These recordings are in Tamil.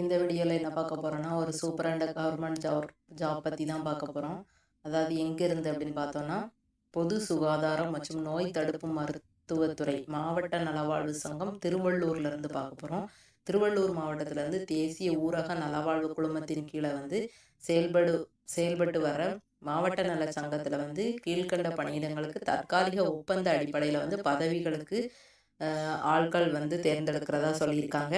இந்த வீடியோவில் என்ன பார்க்க போகிறோன்னா ஒரு சூப்பரான கவர்மெண்ட் ஜாப் ஜாப் பற்றி தான் பார்க்க போகிறோம் அதாவது எங்கே இருந்து அப்படின்னு பார்த்தோன்னா பொது சுகாதாரம் மற்றும் நோய் தடுப்பு மருத்துவத்துறை மாவட்ட நலவாழ்வு சங்கம் திருவள்ளூர்லேருந்து பார்க்க போகிறோம் திருவள்ளூர் மாவட்டத்திலேருந்து தேசிய ஊரக நலவாழ்வு குழுமத்தின் கீழே வந்து செயல்படு செயல்பட்டு வர மாவட்ட நல சங்கத்தில் வந்து கீழ்கண்ட பணியிடங்களுக்கு தற்காலிக ஒப்பந்த அடிப்படையில் வந்து பதவிகளுக்கு ஆட்கள் வந்து தேர்ந்தெடுக்கிறதா சொல்லியிருக்காங்க.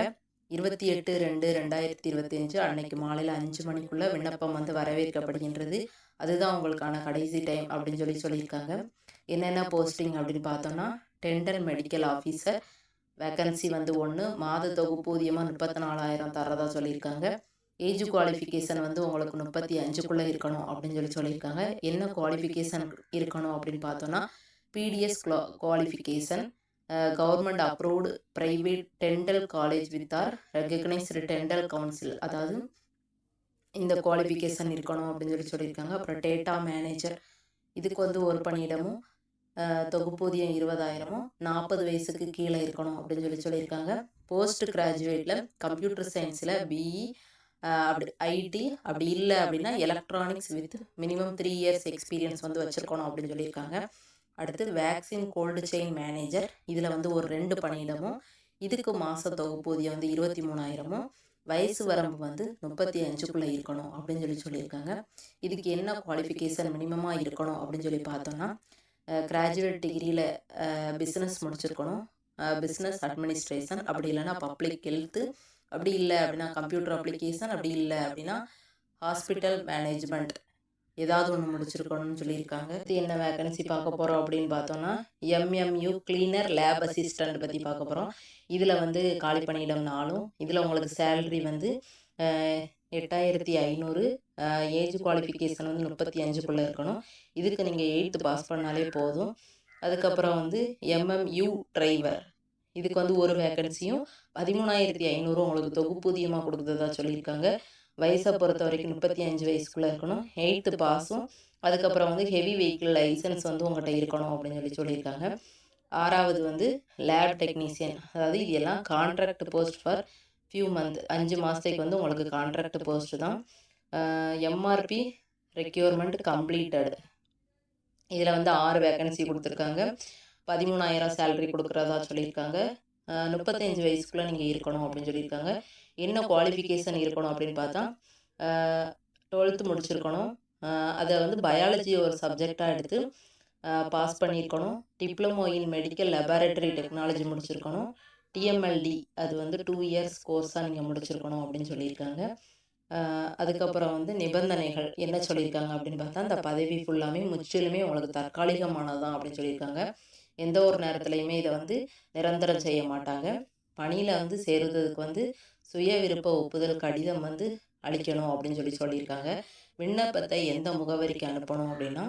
இருபத்தி எட்டு ரெண்டு ரெண்டாயிரத்தி இருபத்தி அஞ்சு அன்னைக்கு மாலையில் அஞ்சு மணிக்குள்ளே விண்ணப்பம் வந்து வரவேற்கப்படுகின்றது. அதுதான் உங்களுக்கான கடைசி டைம் அப்படின்னு சொல்லி சொல்லியிருக்காங்க. என்னென்ன போஸ்டிங் அப்படின்னு பார்த்தோம்னா டென்டல் மெடிக்கல் ஆஃபீஸர் வேக்கன்சி வந்து ஒன்று மாத தொகுப்பூதியமாக முப்பத்தி நாலாயிரம் தரதா சொல்லியிருக்காங்க. ஏஜ் குவாலிஃபிகேஷன் வந்து உங்களுக்கு முப்பத்தி அஞ்சுக்குள்ளே இருக்கணும் அப்படின்னு சொல்லி சொல்லியிருக்காங்க. என்ன குவாலிஃபிகேஷன் இருக்கணும் அப்படின்னு பார்த்தோன்னா BDS qualification government approved private dental college with or recognised dental council அதாவது இந்த குவாலிஃபிகேஷன் இருக்கணும் அப்படின்னு சொல்லி சொல்லியிருக்காங்க. அப்புறம் டேட்டா மேனேஜர் இதுக்கு வந்து ஒரு பணியிடமும் தொகுப்பூதியம் இருபதாயிரமும் நாற்பது வயசுக்கு கீழே இருக்கணும் அப்படின்னு சொல்லி சொல்லியிருக்காங்க. போஸ்ட் கிராஜுவேட்டில் கம்ப்யூட்டர் சயின்ஸில் பிஇ அப்படி ஐடி அப்படி இல்லை அப்படின்னா electronics with minimum three years experience வந்து வச்சுருக்கணும் அப்படின்னு சொல்லியிருக்காங்க. அடுத்து வேக்சின் கோல்டு செயின் மேனேஜர் இதில் வந்து ஒரு ரெண்டு பணியிடமும் இதுக்கு மாத தொகுப்பூதியம் வந்து இருபத்தி மூணாயிரமும் வயசு வரம்பு வந்து முப்பத்தி அஞ்சுக்குள்ளே இருக்கணும் அப்படின்னு சொல்லி சொல்லியிருக்காங்க. இதுக்கு என்ன குவாலிஃபிகேஷன் மினிமமாக இருக்கணும் அப்படின்னு சொல்லி பார்த்தோன்னா கிராஜுவேட் டிகிரியில் பிஸ்னஸ் முடிச்சிருக்கணும். பிஸ்னஸ் அட்மினிஸ்ட்ரேஷன் அப்படி இல்லைன்னா பப்ளிக் ஹெல்த்து அப்படி இல்லை அப்படின்னா கம்ப்யூட்டர் அப்ளிகேஷன் அப்படி இல்லை அப்படின்னா ஹாஸ்பிட்டல் மேனேஜ்மெண்ட் ஏதாவது ஒன்று முடிச்சிருக்கணும்னு சொல்லியிருக்காங்க. இது என்ன வேகன்சி பார்க்க போகிறோம் அப்படின்னு பார்த்தோம்னா எம்எம்யூ கிளீனர் லேப் அசிஸ்டண்ட் பற்றி பார்க்க போகிறோம் இதில் வந்து காலி பணியிடம் நாளும் இதில் உங்களுக்கு சேலரி வந்து எட்டாயிரத்தி ஐநூறு ஏஜ் குவாலிஃபிகேஷன் வந்து முப்பத்தி அஞ்சுக்குள்ளே இருக்கணும். இதுக்கு நீங்கள் எயித்து பாஸ் பண்ணாலே போதும். அதுக்கப்புறம் வந்து எம்எம்யூ டிரைவர் இதுக்கு வந்து ஒரு வேகன்சியும் பதிமூணாயிரத்தி ஐநூறு உங்களுக்கு தொகுப்பூதியமாக கொடுக்குறதா சொல்லியிருக்காங்க. வயசை பொறுத்த வரைக்கும் முப்பத்தி அஞ்சு வயசுக்குள்ளே இருக்கணும். எயித்து பாஸும் அதுக்கப்புறம் வந்து ஹெவி வெஹிக்கிள் லைசன்ஸ் வந்து உங்கள்கிட்ட இருக்கணும் அப்படின்னு சொல்லி சொல்லியிருக்காங்க. ஆறாவது வந்து லேப் டெக்னீசியன் அதாவது இது எல்லாம் contract post for few month அஞ்சு மாதத்துக்கு வந்து உங்களுக்கு கான்ட்ராக்ட் போஸ்ட் தான். எம்ஆர்பி ரெக்யூர்மெண்ட் கம்ப்ளீட்டட் இதில் வந்து ஆறு வேகன்சி கொடுத்துருக்காங்க. பதிமூணாயிரம் சேலரி கொடுக்குறதா சொல்லியிருக்காங்க. முப்பத்தஞ்சு வயசுக்குள்ளே நீங்கள் இருக்கணும் அப்படின்னு சொல்லியிருக்காங்க. என்ன குவாலிஃபிகேஷன் இருக்கணும் அப்படின்னு பார்த்தா டுவெல்த்து முடிச்சிருக்கணும். அதை வந்து பயாலஜி ஒரு சப்ஜெக்டாக எடுத்து பாஸ் பண்ணியிருக்கணும். Diploma in medical laboratory technology முடிச்சிருக்கணும். டிஎம்எல்டி அது வந்து டூ இயர்ஸ் கோர்ஸாக நீங்கள் முடிச்சிருக்கணும் அப்படின்னு சொல்லியிருக்காங்க. அதுக்கப்புறம் வந்து நிபந்தனைகள் என்ன சொல்லியிருக்காங்க அப்படின்னு பார்த்தா அந்த பதவி ஃபுல்லாமே முற்றிலுமே உங்களுக்கு தற்காலிகமானதான் அப்படின்னு சொல்லியிருக்காங்க. எந்த ஒரு நேரத்துலையுமே இதை வந்து நிரந்தரம் செய்ய மாட்டாங்க. பணியில் வந்து சேருறதுக்கு வந்து சுய விருப்ப ஒப்புதல் கடிதம் வந்து அளிக்கணும் அப்படின்னு சொல்லி சொல்லியிருக்காங்க. விண்ணப்பத்தை எந்த முகவரிக்கு அனுப்பணும் அப்படின்னா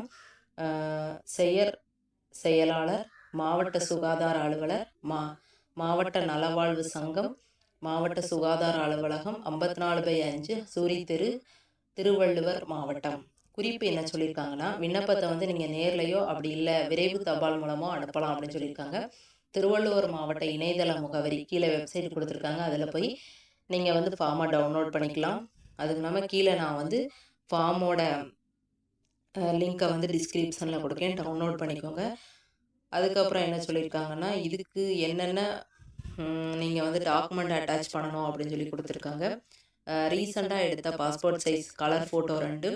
செயற் செயலாளர் மாவட்ட சுகாதார அலுவலர் மா மாவட்ட நலவாழ்வு சங்கம் மாவட்ட சுகாதார அலுவலகம் ஐம்பத்தி நாலு பை அஞ்சு சூரி தெரு திருவள்ளுவர் மாவட்டம். குறிப்பு என்ன சொல்லியிருக்காங்கன்னா விண்ணப்பத்தை வந்து நீங்கள் நேர்லையோ அப்படி இல்லை விரைவு தபால் மூலமோ அனுப்பலாம் அப்படின்னு சொல்லியிருக்காங்க. திருவள்ளுவர் மாவட்ட இணையதள முகவரி கீழே வெப்சைட் கொடுத்துருக்காங்க. அதில் போய் நீங்கள் வந்து ஃபார்மை டவுன்லோட் பண்ணிக்கலாம். அதுக்கு இல்லாமல் கீழே நான் வந்து ஃபார்மோட லிங்க்கை வந்து டிஸ்கிரிப்ஷனில் கொடுக்கேன். டவுன்லோட் பண்ணிக்கோங்க. அதுக்கப்புறம் என்ன சொல்லியிருக்காங்கன்னா இதுக்கு என்னென்ன நீங்கள் வந்து டாக்குமெண்ட் அட்டாச் பண்ணணும் அப்படின்னு சொல்லி கொடுத்துருக்காங்க. ரீசெண்டாக எடுத்த பாஸ்போர்ட் சைஸ் கலர் ஃபோட்டோ ரெண்டு.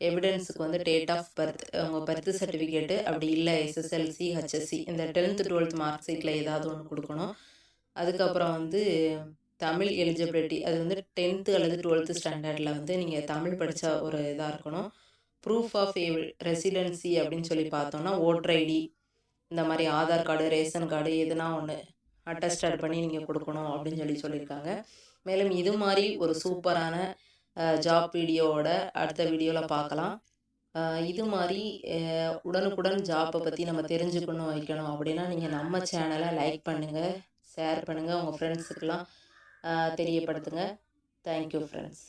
எவிடன்ஸுக்கு வந்து டேட் ஆஃப் பர்த் உங்கள் பர்த் சர்டிஃபிகேட்டு அப்படி இல்லை எஸ்எஸ்எல்சி ஹெச்எஸ்சி இந்த டென்த்து டுவெல்த் மார்க் ஷீட்டில் ஏதாவது ஒன்று கொடுக்கணும். அதுக்கப்புறம் வந்து தமிழ் எலிஜிபிலிட்டி அது வந்து டென்த்து அல்லது டுவெல்த்து ஸ்டாண்டர்டில் வந்து நீங்கள் தமிழ் படித்த ஒரு இதாக இருக்கணும். ப்ரூஃப் ஆஃப் ரெசிடென்சி அப்படின்னு சொல்லி பார்த்தோம்னா ஓட்டர் ஐடி இந்த மாதிரி ஆதார் கார்டு ரேஷன் கார்டு எதுனா ஒன்று அட்டஸ்டட் பண்ணி நீங்கள் கொடுக்கணும் அப்படின்னு சொல்லி சொல்லியிருக்காங்க. மேலும் இது மாதிரி ஒரு சூப்பரான ஜாப் வீடியோவோட அடுத்த வீடியோவில் பார்க்கலாம் இது மாதிரி உடனுக்குடன் ஜாப்பை பற்றி நம்ம தெரிஞ்சுக்கணும் வைக்கணும் அப்படின்னா நீங்கள் நம்ம சேனலை லைக் பண்ணுங்கள் ஷேர் பண்ணுங்கள் உங்கள் ஃப்ரெண்ட்ஸுக்கெலாம் தெரியப்படுத்துங்க. Thank you friends